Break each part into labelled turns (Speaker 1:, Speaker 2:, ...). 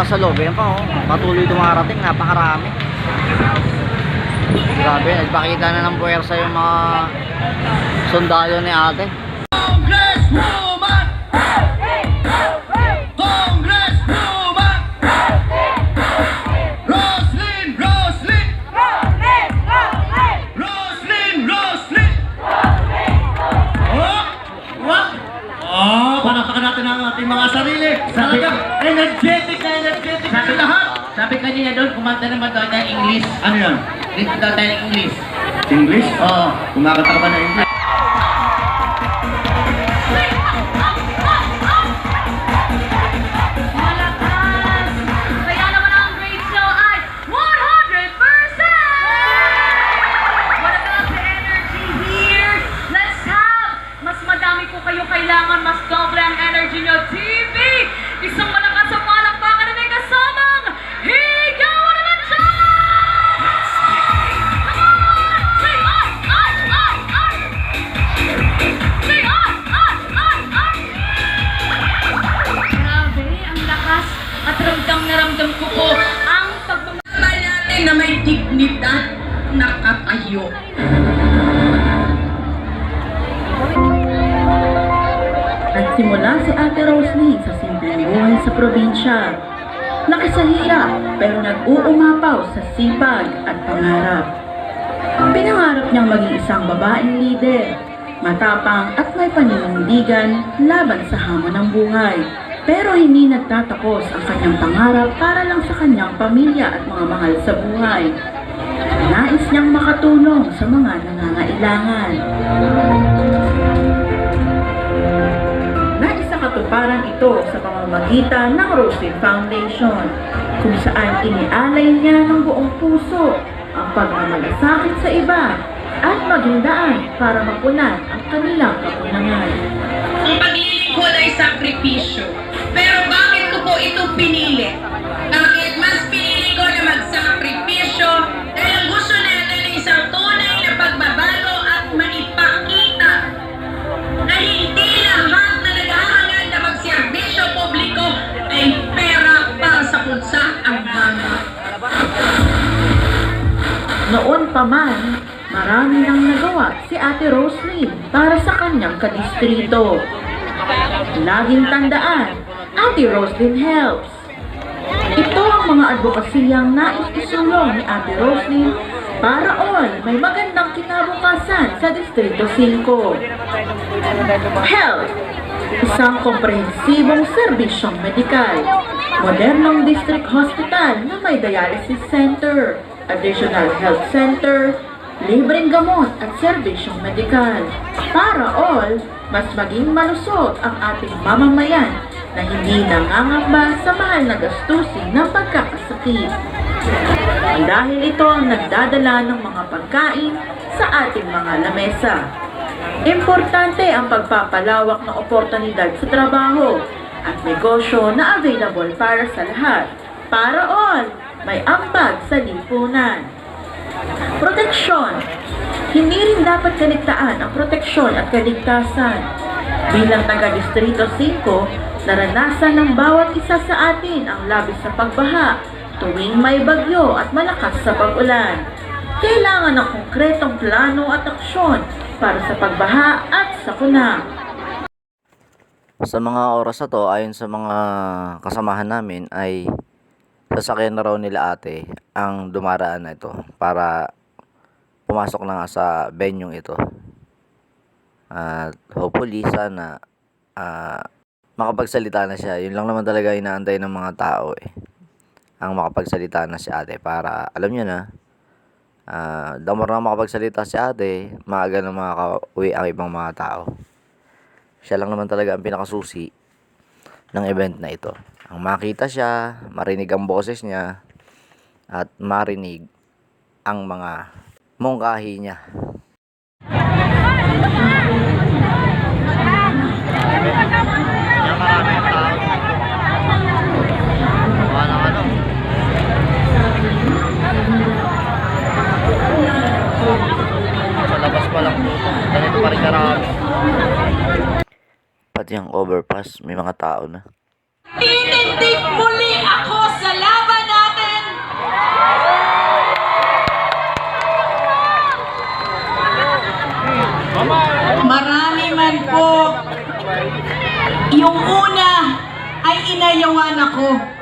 Speaker 1: Grabe, napakaraming tao. Halos puno na sa loob. Yan pa, oh. Patuloy dumarating. Napakarami. Grabe, nagpakita na ng puwersa yung mga sundalo ni ate.
Speaker 2: Congresswoman! Ano yan?
Speaker 3: Dito daw tayo ng English.
Speaker 2: English?
Speaker 3: Oo.
Speaker 2: Kumakanta ka ba na English?
Speaker 4: Buhay sa probinsya. Nakisahiya pero nag-uumapaw sa sipag at pangarap. Pinangarap niyang maging isang babaeng leader, matapang at may paninindigan laban sa hamon ng buhay. Pero hindi nagtatapos ang kanyang pangarap para lang sa kanyang pamilya at mga mahal sa buhay. Nais niyang makatulong sa mga nangangailangan. Naisa katuparan ito sa pamamagitan ng Roslyn Foundation, kung saan inialay niya ng buong puso ang pagmamalasakit sa iba at maging daan para mapunan ang kanilang kapunangan.
Speaker 5: Ang paglilingkod ay sakripisyo. Pero bakit ko po ito pinili? Bakit
Speaker 4: Noon pa man, marami nang nagawa si Ate Roslyn para sa kanyang kadistrito. Laging tandaan, Ate Roslyn helps. Ito ang mga advokasiyang nais isulong ni Ate Roslyn para all may magandang kinabukasan sa Distrito 5. Health Isang komprehensibong serbisyong medikal. Modernong district hospital na may dialysis center, additional health center, libreng gamot at serbisyong medikal. Para all, mas maging malusog ang ating mamamayan na hindi nangangamba sa mahal na gastusin ng pagkakasakit. Dahil ito ang nagdadala ng mga pagkain sa ating mga lamesa. Importante ang pagpapalawak ng oportunidad sa trabaho at negosyo na available para sa lahat. Para all, may ambag sa lipunan. Proteksyon. Hindi rin dapat kaligtaan ang proteksyon at kaligtasan. Bilang taga-distrito 5, naranasan ng bawat isa sa atin ang labis sa pagbaha tuwing may bagyo at malakas sa pag-ulan. Kailangan ng konkretong plano at aksyon para sa pagbaha at sakuna.
Speaker 1: Sa mga oras na to, ayon sa mga kasamahan namin, ay sasakyan na raw nila ate ang dumaraan na ito para pumasok na nga sa venue ito. At hopefully sana ah, makapagsalita na siya. Yun lang naman talaga inaantay ng mga tao eh. Ang makapagsalita na si ate para alam niyo na ah the more na makapagsalita si ate, maaga na makaka-uwi ang ibang mga tao. Siya lang naman talaga ang pinakasusi ng event na ito. Ang makita siya, marinig ang boses niya, at marinig ang mga mungkahi niya. Pati yung overpass, may mga tao na.
Speaker 5: Titindig muli ako sa laban natin. Marami man po. Yung una ay inayawan ako.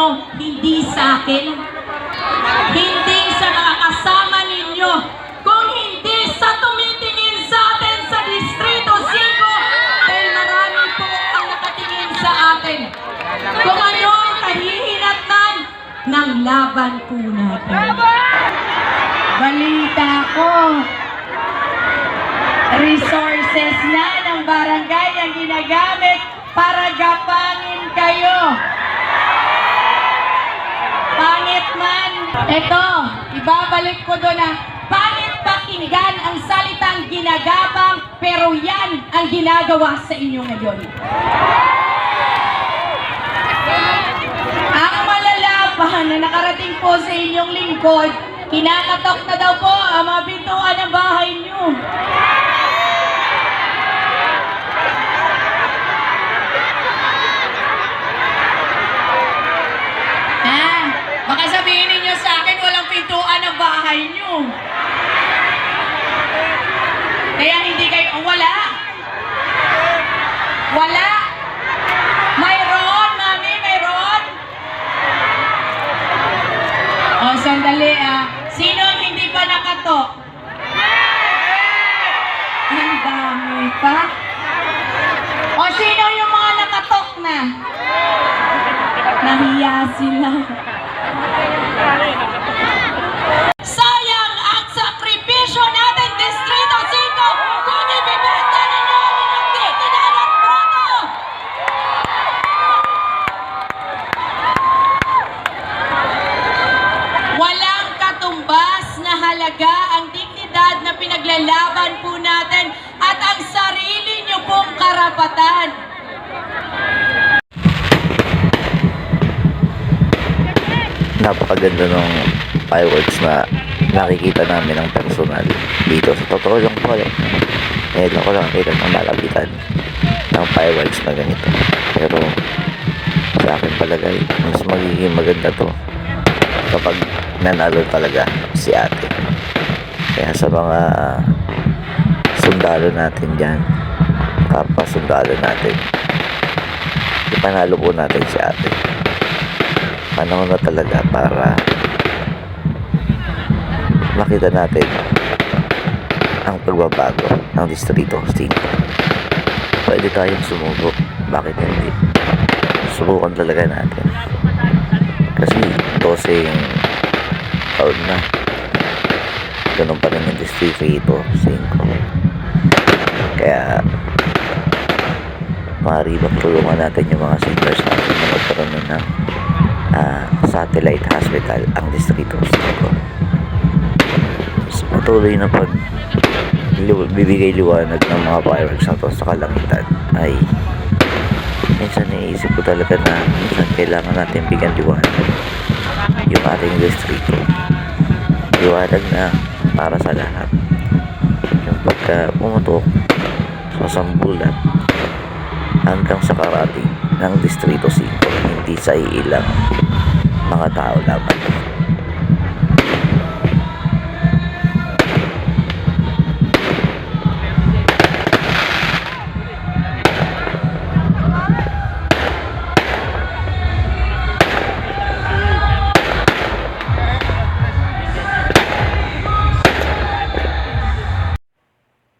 Speaker 5: Ninyo hindi sa akin, hindi sa mga kasama ninyo, kung hindi sa tumitingin sa atin sa Distrito 5 dahil marami po ang nakatingin sa atin. Kung ano ang kahihinatnan ng laban po natin. Balita ko, resources na ng barangay ang ginagamit para gapangin kayo. Pangit man. Ito, ibabalik ko doon na pangit pakinggan ang salitang ginagapang pero yan ang ginagawa sa inyo ngayon. Ang malalapahan na nakarating po sa inyong lingkod, kinakatok na daw po ang mga ng bahay niyo. Ah, baka sabihin ninyo sa pintuan ang bahay niyo. Kaya hindi kayo, oh, wala. Wala. Mayroon, mami, mayroon. O, sandali ah. Sino ang hindi pa nakatok? Ang dami pa. O, sino yung mga nakatok na? Nahiya sila. Sayang ang sakripisyo natin, Distrito 5, kung ibibenta ninyo ang inyong dignidad at boto! Walang katumbas na halaga ang dignidad na pinaglalaban po natin at ang sarili niyo pong karapatan.
Speaker 6: Napakaganda ng fireworks na nakikita namin ng personal dito. Sa totoo lang po ngayon lang ko lang nakita ng malapitan ng fireworks na ganito. Pero sa akin palagay mas magiging maganda to kapag nanalo talaga si ate. Kaya sa mga sundalo natin dyan kapwa sundalo natin ipanalo po natin si ate panahon na talaga para makita natin ang pagbabago ng Distrito 5. Pwede tayong sumubok. Bakit hindi? Subukan talaga natin. Kasi 12 yung taon na. Ganun pa rin yung Distrito 5. Kaya maaari bang tulungan natin yung mga seniors natin na magkaroon na ng ah, satellite hospital ang Distrito 5. Mas patuloy na pag bibigay liwanag ng mga fireworks na to sa kalangitan. Ay minsan naisip ko talaga na minsan kailangan natin bigyan liwanag yung ating distrito. Liwanag na para sa lahat. Yung pagka pumutok sa sambulat hanggang sa karating ng Distrito 5 kundi sa ilang mga tao lamang.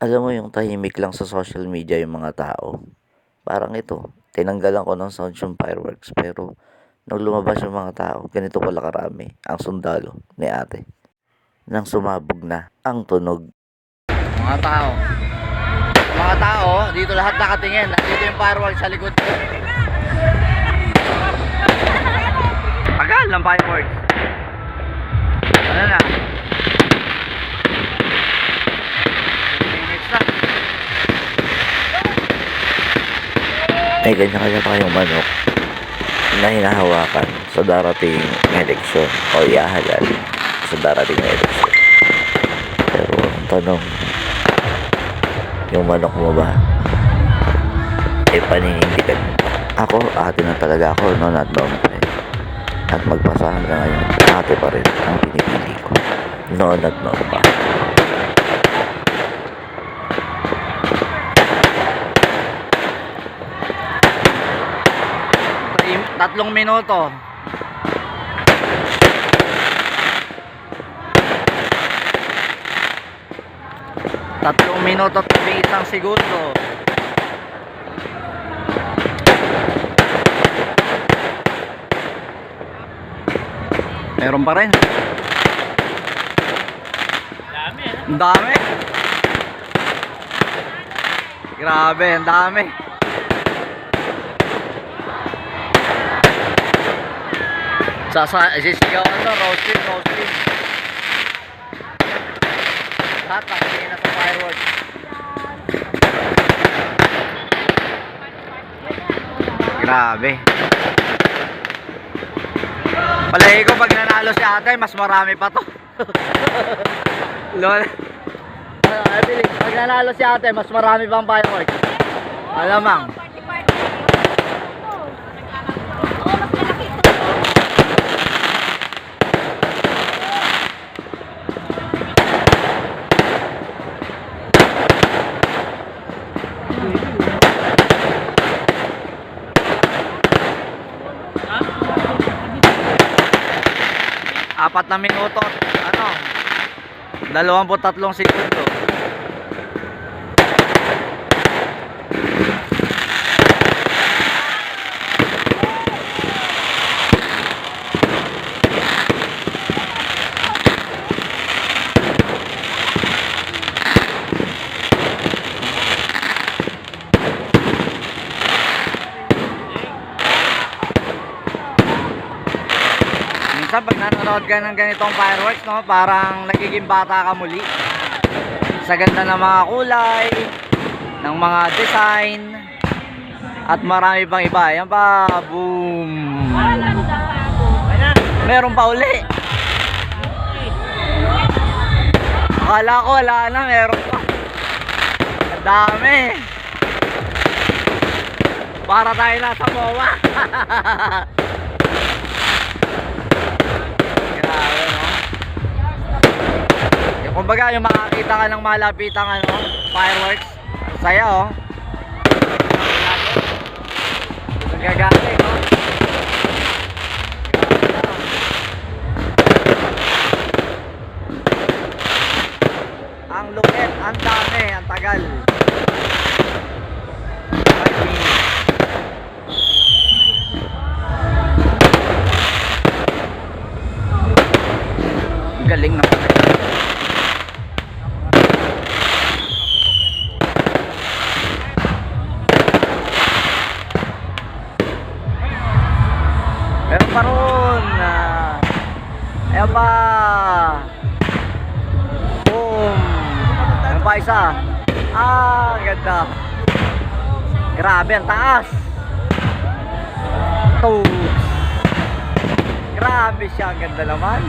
Speaker 1: Alam mo yung tahimik lang sa social media yung mga tao. Parang ito, tinanggalan ko ng sound yung fireworks pero nung lumabas yung mga tao, ganito pala karami ang sundalo ni ate. Nang sumabog na ang tunog. Mga tao. Mga tao, dito lahat nakatingin. Nandito yung fireworks sa likod ko. Tagal ng fireworks. Ano na? May ganyan-kanya tayong manok na hinahawakan sa darating na eleksyon o iahalal sa darating na eleksyon. Pero ang tanong, yung manok mo ba, eh paninindigan mo ba? Ako, ate na talaga ako at noon pa eh. At magpasa hanggang ngayon, ate pa rin ang pinipili ko. Noon at noon pa. Tatlong minuto. Tatlong minuto at isang segundo. Meron pa rin. Ang dami. Grabe, ang dami. Sasa, sisigawan to, roasting, roasting. Lahat nakikita na sa fireworks. Grabe. Palagi ko pag nanalo si ate, mas marami pa to. Lol. Ano, pag nanalo si ate, mas marami pang fireworks. Alamang. Apat na minuto at ano 23 segundo Minsan pag nanonood ka ng ganitong fireworks, no, parang nagiging bata ka muli. Sa ganda ng mga kulay, ng mga design, at marami pang iba. Yan pa, boom! Meron pa uli. Akala ko wala na, meron pa. Dami. Para tayo nasa MOA. Grabe, no? Yung kumbaga, yung makakita ka ng malapitang ano, fireworks. Saya, oh. Ang gagaling, no? Ang lupit, ang dami, ang tagal. Grabe, ang taas. Tools. Grabe siya, ganda naman.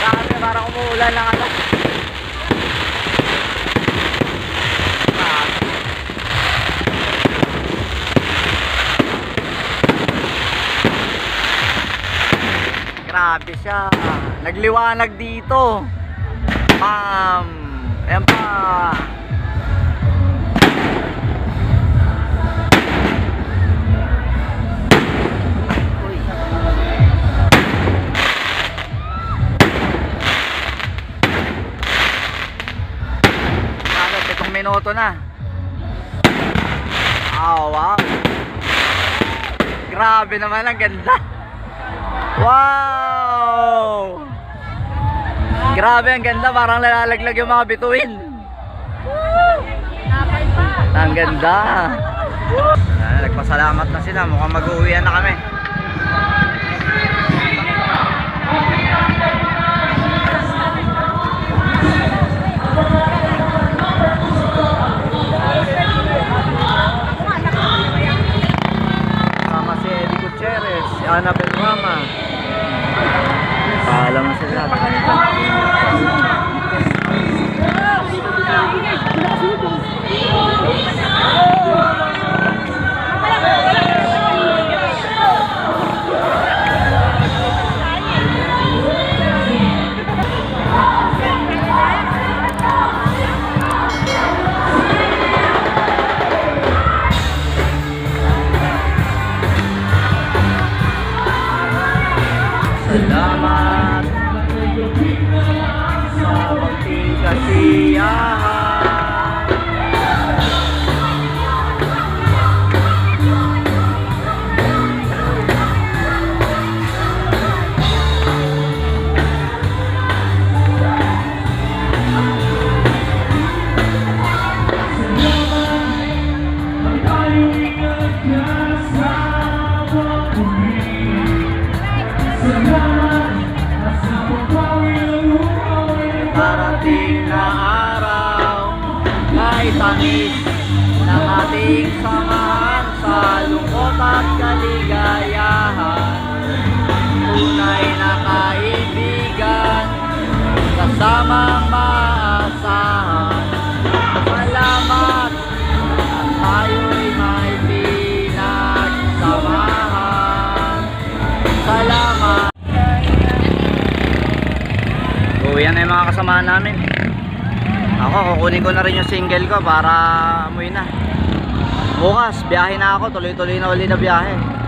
Speaker 1: Grabe, parang umuulan lang ano. Grabe. Siya. Nagliwanag dito. Pam. Ayan pa. Ano, minuto na. Oh, wow. Grabe naman ang ganda. Wow! Grabe, ang ganda. Parang nalalaglag yung mga bituin. Ang ganda. Ah, nagpasalamat na sila. Mukhang mag-uwian na kami. Ating samahan Sa lungkot at kaligayahan Tunay na kaibigan Kasamang maasahan Salamat at tayo'y may pinagsamahan Salamat Uwi na yung mga kasamahan namin. Ako, kukunin ko na rin yung single ko para umuwi na. Bukas, biyahe na ako. Tuloy-tuloy na uli na biyahe.